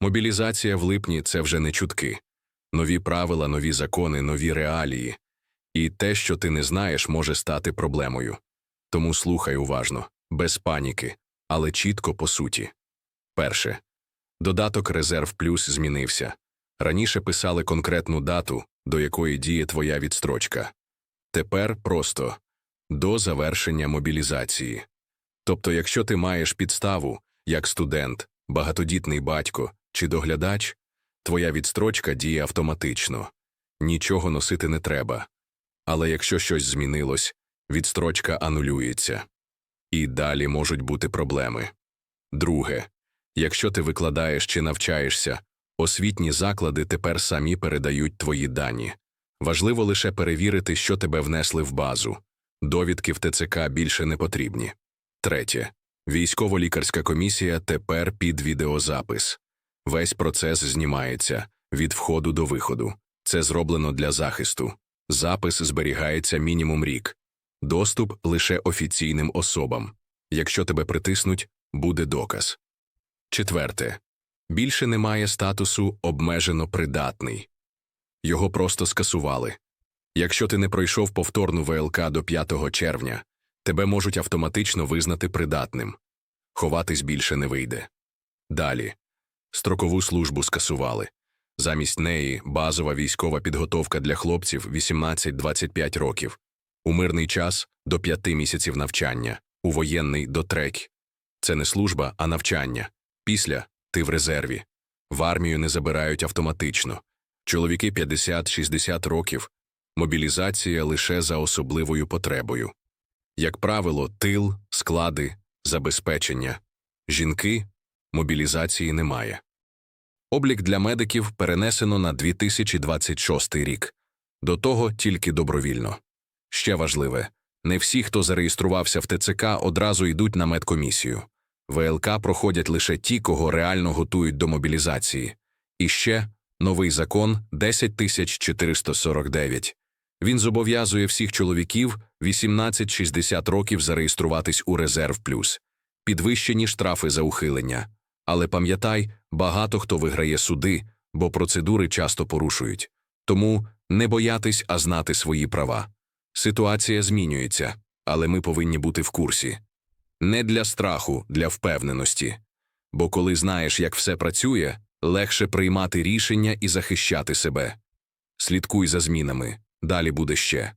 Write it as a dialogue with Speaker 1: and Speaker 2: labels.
Speaker 1: Мобілізація в липні це вже не чутки. Нові правила, нові закони, нові реалії. І те, що ти не знаєш, може стати проблемою. Тому слухай уважно, без паніки, але чітко по суті. Перше. Додаток Резерв Плюс змінився. Раніше писали конкретну дату, до якої діє твоя відстрочка. Тепер просто до завершення мобілізації. Тобто, якщо ти маєш підставу, як студент, багатодітний батько чи доглядач, твоя відстрочка діє автоматично. Нічого носити не треба. Але якщо щось змінилось, відстрочка анулюється. І далі можуть бути проблеми. Друге, якщо ти викладаєш чи навчаєшся, освітні заклади тепер самі передають твої дані. Важливо лише перевірити, що тебе внесли в базу. Довідки в ТЦК більше не потрібні. Третє. Військово-лікарська комісія тепер під відеозапис. Весь процес знімається від входу до виходу. Це зроблено для захисту. Запис зберігається мінімум рік. Доступ лише офіційним особам. Якщо тебе притиснуть, буде доказ. Четверте. Більше немає статусу обмежено придатний. Його просто скасували. Якщо ти не пройшов повторну ВЛК до 5 червня, тебе можуть автоматично визнати придатним. Ховатись більше не вийде. Далі. Строкову службу скасували. Замість неї базова військова підготовка для хлопців 18-25 років. У мирний час до 5 місяців навчання, у воєнний до трек. Це не служба, а навчання. Після ти в резерві. В армію не забирають автоматично. Чоловіки 50-60 років. Мобілізація лише за особливою потребою. Як правило, тил, склади, забезпечення. Жінки мобілізації немає. Облік для медиків перенесено на 2026 рік. До того тільки добровільно. Ще важливе не всі, хто зареєструвався в ТЦК, одразу йдуть на медкомісію. ВЛК проходять лише ті, кого реально готують до мобілізації. І ще новий закон 10449. Він зобов'язує всіх чоловіків 18-60 років зареєструватись у резерв плюс, підвищені штрафи за ухилення. Але пам'ятай, багато хто виграє суди, бо процедури часто порушують. Тому не боятись, а знати свої права. Ситуація змінюється, але ми повинні бути в курсі. Не для страху, для впевненості. Бо коли знаєш, як все працює, легше приймати рішення і захищати себе. Слідкуй за змінами, далі буде ще.